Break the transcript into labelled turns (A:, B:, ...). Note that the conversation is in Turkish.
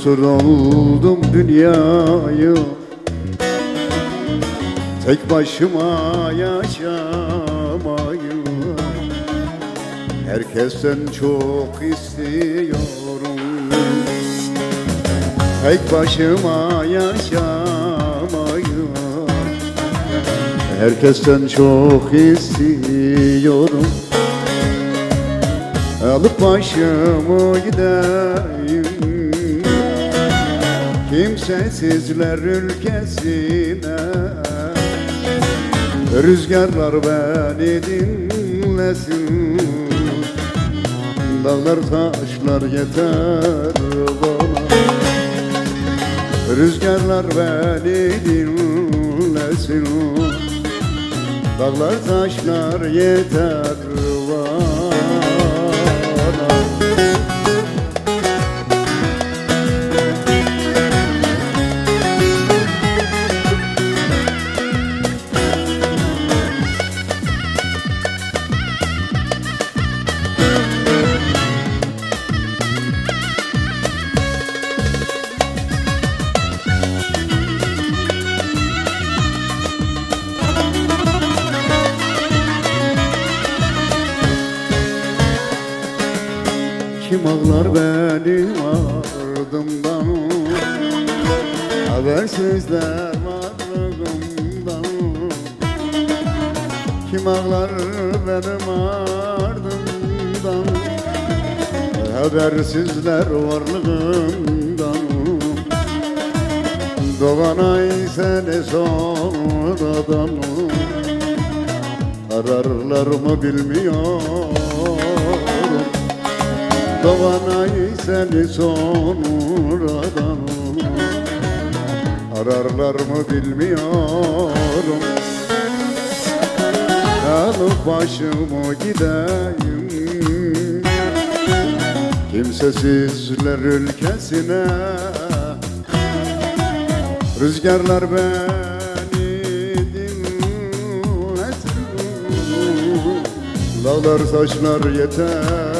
A: Unutur oldum dünyayı. Tek başıma yaşamayı. Herkesten çok istiyorum. Tek başıma yaşamayı. Herkesten çok istiyorum. Alıp başımı gideyim Kimsesizler ülkesine. Rüzgarlar beni dinlesin. Dağlar taşlar yeter bana. Rüzgarlar beni dinlesin. Dağlar taşlar yeter Kim ağlar benim ardımdan? Habersizler varlığımdan. Kim ağlar benim ardımdan? Habersizler varlığımdan. Doğanay seni sonradan Ararlar mı bilmiyorum Doğanay seni sonradan. Ararlar mı bilmiyorum. Alıp başımı gideyim. Kimsesizler ülkesine. Rüzgarlar beni dinlesin. Dağlar taşlar yeter